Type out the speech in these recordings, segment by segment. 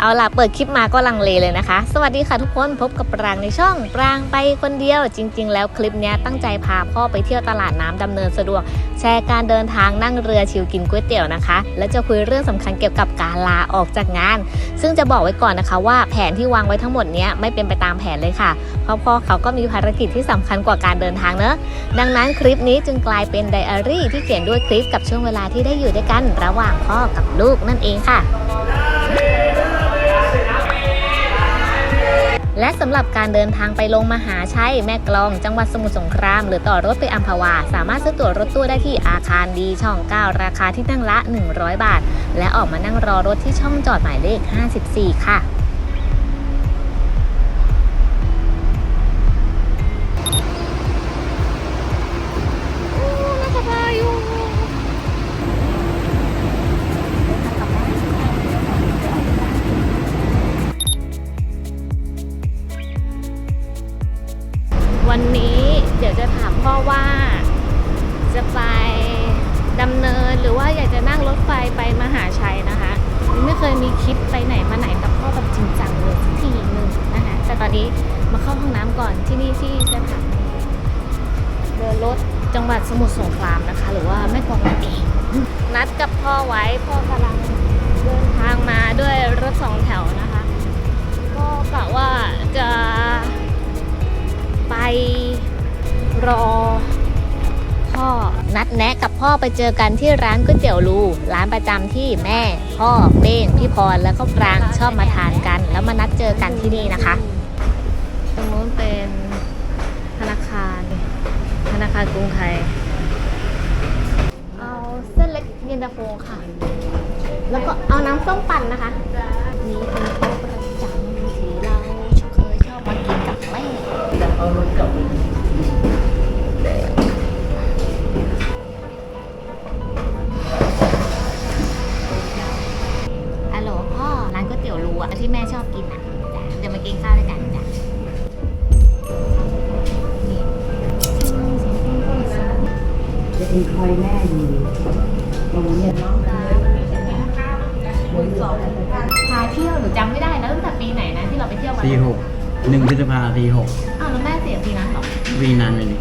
เอาล่ะเปิดคลิปมาก็ลังเลเลยนะคะ สวัสดีค่ะทุกคนพบกับปรางในช่องปรางไปคนเดียวจริง ๆ แล้วคลิปนี้ตั้งใจพาพ่อไปเที่ยวตลาดน้ำดำเนินสะดวก แชร์การเดินทางนั่งเรือชิวกินก๋วยเตี๋ยวนะคะ และจะคุยเรื่องสำคัญเกี่ยวกับการลาออกจากงาน ซึ่งจะบอกไว้ก่อนนะคะ ว่าแผนที่วางไว้ทั้งหมดนี้ไม่เป็นไปตามแผนเลยค่ะเพราะพ่อเขาก็มีภารกิจที่สำคัญกว่าการเดินทางเนอะดังนั้นคลิปนี้จึงกลายเป็นไดอารี่ที่เขียนด้วยคลิปกับช่วงเวลาที่ได้อยู่ด้วยกัน ระหว่างพ่อกับลูกนั่นเองค่ะ และสำหรับการเดินทางไปลงมหาชัยแม่กลองจังหวัดสมุทรสงคราม หรือต่อรถไปอัมพวา สามารถซื้อตั๋วรถตู้ได้ที่อาคารดีช่อง 9 ราคาที่นั่งละ 100 บาท และออกมานั่งรอรถที่ช่องจอดหมายเลข 54 ค่ะ อนนี้มาเข้าห้องน้ำก่อนที่นี่ที่สถานีเดินรถจังหวัดสมุทรสงครามนะคะ หรือว่าแม่กลองนั่นเอง นัดกับพ่อไว้พ่อกำลังเดินทางมาด้วยรถสองแถวนะคะ ก็กะว่าจะไปรอพ่อนัดแนะกับพ่อไปเจอกันที่ร้านก๋วยเตี๋ยวลูร้านประจำที่แม่ พ่อเป้งพี่พรแล้วก็ปรางชอบมาทานกัน แล้วมานัดเจอกันที่นี่นะคะ รงนู้นเป็นธนาคาร ธนาคารกรุงไทย เอาเส้นเล็กเย็นตาโฟค่ะ แล้วก็เอาน้ำส้มปั่นนะคะ นี่เป็นโต๊ะประจำที่เราเคยชอบมากินกับแม่ฮัลโหลพ่อร้านก๋วยเตี๋ยวรูอะที่แม่ชอบกินอะ เดี๋ยวมากินข้าวด้วยกัน มีคอยแม่อยู่ตรงนี้น้องคุยสองพาเที่ยวหนูจำไม่ได้แล้วตั้งแต่ปีไหนนะที่เราไปเที่ยวมาสี่หกหนึ่งพฤษภาสี่หกอ้าวแล้วแม่เสียปีนั้นเหรอวีนานเลยนี่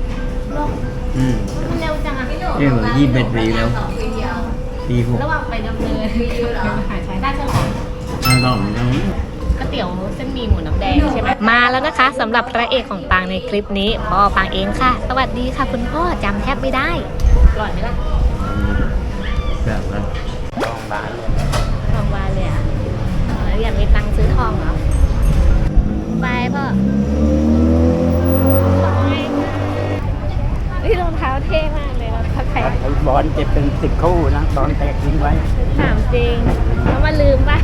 โลกอืมมันเร็วจังอะพี่หนูเอ้ยยี่สิบเอ็ดปีแล้วสี่หกระหว่างไปดำเนินกับไปมหาชัยได้ฉลองอันต่อมตรงนี้ ก๋วยเตี๋ยวเส้นหมี่หมูน้ำแดงใช่ไหมมาแล้วนะคะสำหรับพระเอกของปางในคลิปนี้พ่อปางเองค่ะ สวัสดีค่ะคุณพ่อจำแทบไม่ได้อร่อยไหมล่ะแบบว่าต้องร้านเลยทองวานเลยอะเอออยากมีตังค์ซื้อทองเหรอไปพ่อนี่รองเท้าเท่มากเลยรองเท้าใครไอ้บอลเจ็บเป็นสิบคู่นะตอนแตกทิ้งไว้ถามจริงแล้วมาลืมเปล่า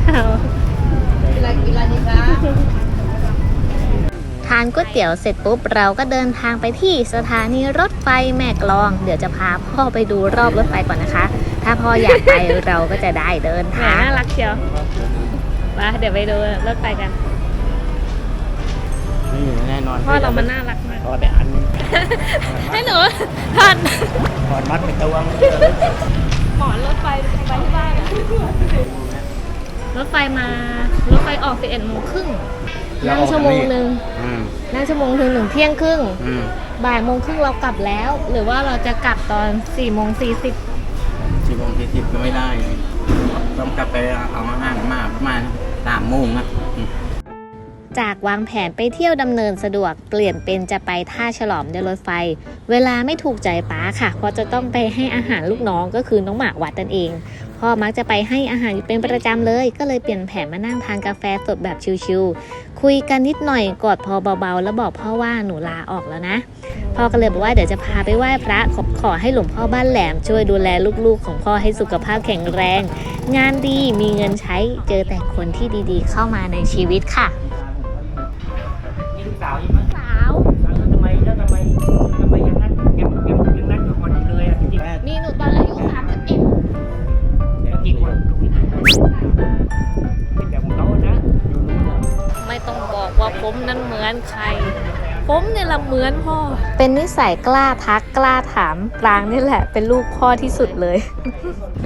ทานก๋วยเตี๋ยวเสร็จปุ๊บเราก็เดินทางไปที่สถานีรถไฟแม่กลอง เดี๋ยวจะพาพ่อไปดูรอบรถไฟก่อนนะคะ ถ้าพ่ออยากไปเราก็จะได้เดินทางน่ารักเชียวมาเดี๋ยวไปดูรถไฟกันนี่แน่นอนพ่อเรามันน่ารักมากพอแต่อันนี้ให้หนูทานพอมัดไปตัวหมอนรถไฟไปที่บ้านอะ รถไฟมารถไฟออก11โมงครึ่งนั่งชั่วโมงหนึ่งอืมนั่งชั่วโมงถึงหนึ่งเที่ยงครึ่งอืมบ่ายโมงครึ่งเรากลับแล้ว หรือว่าเราจะกลับตอน4ี่โมงสี่สิบสิบโมงสี่สิบก็ไม่ได้ ต้องกลับไปเอาอาหารมาประมาณสามโมงนะอืมจากวางแผนไปเที่ยวดำเนินสะดวกเปลี่ยนเป็นจะไปท่าฉลอมด้วยรถไฟ เวลาไม่ถูกใจป้าค่ะ เพราะจะต้องไปให้อาหารลูกน้องก็คือน้องหมาวัดนั่นเอง พ่อมักจะไปให้อาหารอยู่เป็นประจำเลย ก็เลยเปลี่ยนแผนมานั่งทานกาแฟสดแบบชิลๆคุยกันนิดหน่อยกอดพอเบาๆ แล้วบอกพ่อว่าหนูลาออกแล้วนะพ่อก็เลยบอกว่าเดี๋ยวจะพาไปไหว้พระขอขอให้หลวงพ่อบ้านแหลมช่วยดูแลลูกๆ ของพ่อให้สุขภาพแข็งแรง งานดีมีเงินใช้เจอแต่คนที่ดีๆ เข้ามาในชีวิตค่ะนี่ลูกสาวใช่ไหม อนใคร ผมเนี่ยละเหมือนพ่อ เป็นนิสัยกล้าทักกล้าถามปรางนี่แหละ เป็นลูกพ่อที่สุดเลย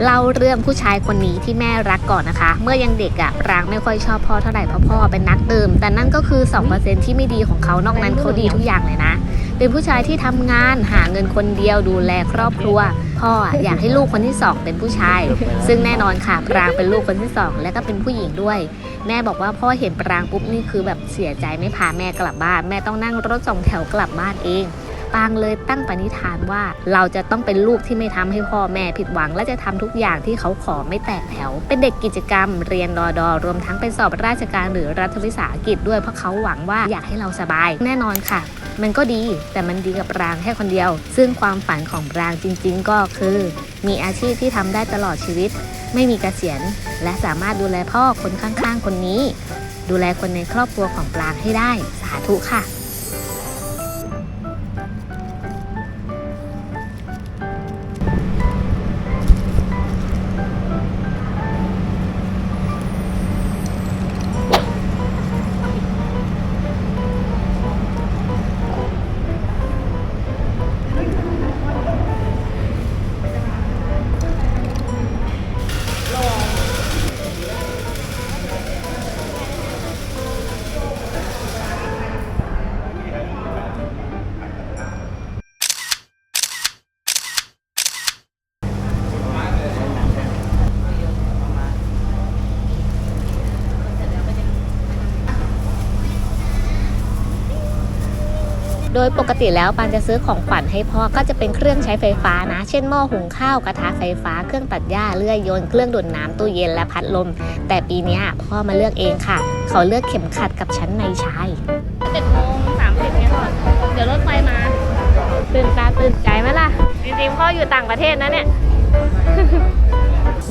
เล่าเรื่องผู้ชายคนนี้ที่แม่รักก่อนนะคะ เมื่อยังเด็กอะปรางไม่ค่อยชอบพ่อเท่าไหร่เพราะพ่อเป็นนักดื่มแต่นั่นก็คือ2%ที่ไม่ดีของเขานอกนั้นเขาดีทุกอย่างเลยนะ เป็นผู้ชายที่ทำงานหาเงินคนเดียวดูแลครอบครัว พ่ออยากให้ลูกคนที่สองเป็นผู้ชาย ซึ่งแน่นอนค่ะปรางเป็นลูกคนที่สองและก็เป็นผู้หญิงด้วย แม่บอกว่าพ่อเห็นปรางปุ๊บนี่คือแบบเสียใจไม่พาแม่กลับบ้าน แม่ต้องนั่งรถสองแถวกลับบ้านเองปางเลยตั้งปณิธานว่าเราจะต้องเป็นลูกที่ไม่ทำให้พ่อแม่ผิดหวัง และจะทำทุกอย่างที่เขาขอไม่แตกแถว เป็นเด็กกิจกรรม เรียนรอดอรวมทั้งไปสอบราชการหรือรัฐวิสาหกิจด้วยเพราะเขาหวังว่าอยากให้เราสบาย แน่นอนค่ะ มันก็ดีแต่มันดีกับรางแค่คนเดียว ซึ่งความฝันของรางจริง ๆ ก็คือ มีอาชีพที่ทำได้ตลอดชีวิต ไม่มีเกษียณ และสามารถดูแลพ่อคนข้างๆ คนนี้ ดูแลคนในครอบครัวของปรางให้ได้ สาธุค่ะ โดยปกติแล้วปานจะซื้อของขวัญให้พ่อก็จะเป็นเครื่องใช้ไฟฟ้านะ เช่นหม้อหุงข้าวกระทะไฟฟ้าเครื่องตัดหญ้าเลื่อยยนต์เครื่องดูดน้ำตู้เย็นและพัดลม แต่ปีเนี้ยพ่อมาเลือกเองค่ะ เขาเลือกเข็มขัดกับชั้นในชายเจ็ดโมงสามสิบเนี่ยก่อนเดี๋ยวรถไฟมาตื่นตาตื่นใจไหมล่ะ จริงๆพ่ออยู่ต่างประเทศนะเนี่ย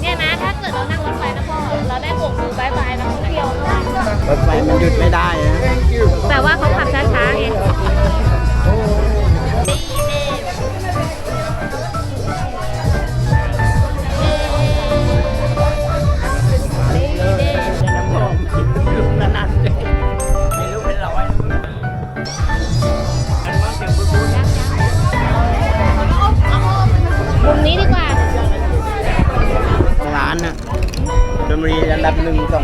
เนี่ยนะถ้าเกิดเรานั่งรถไฟนะพ่อเราได้โบกมือบายบายนักท่องเที่ยวด้วยรถไฟมันหยุดไม่ได้นะแต่ว่าเขา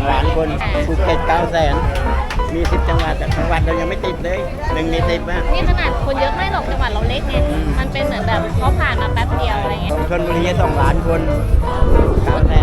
หนึ่งสองล้านคนภูเก็ตเก้าแสนมีสิบจังหวัดแต่จังหวัดเรายังไม่ติดเลยหนึ่งในสิบอะนี่ขนาดคนเยอะไม่หรอกจังหวัดเราเล็กไงมันเป็นเหมือนแบบเขาผ่านมาแป๊บเดียวอะไรเงี้ยชลบุรีสองล้านคนเก้าแสน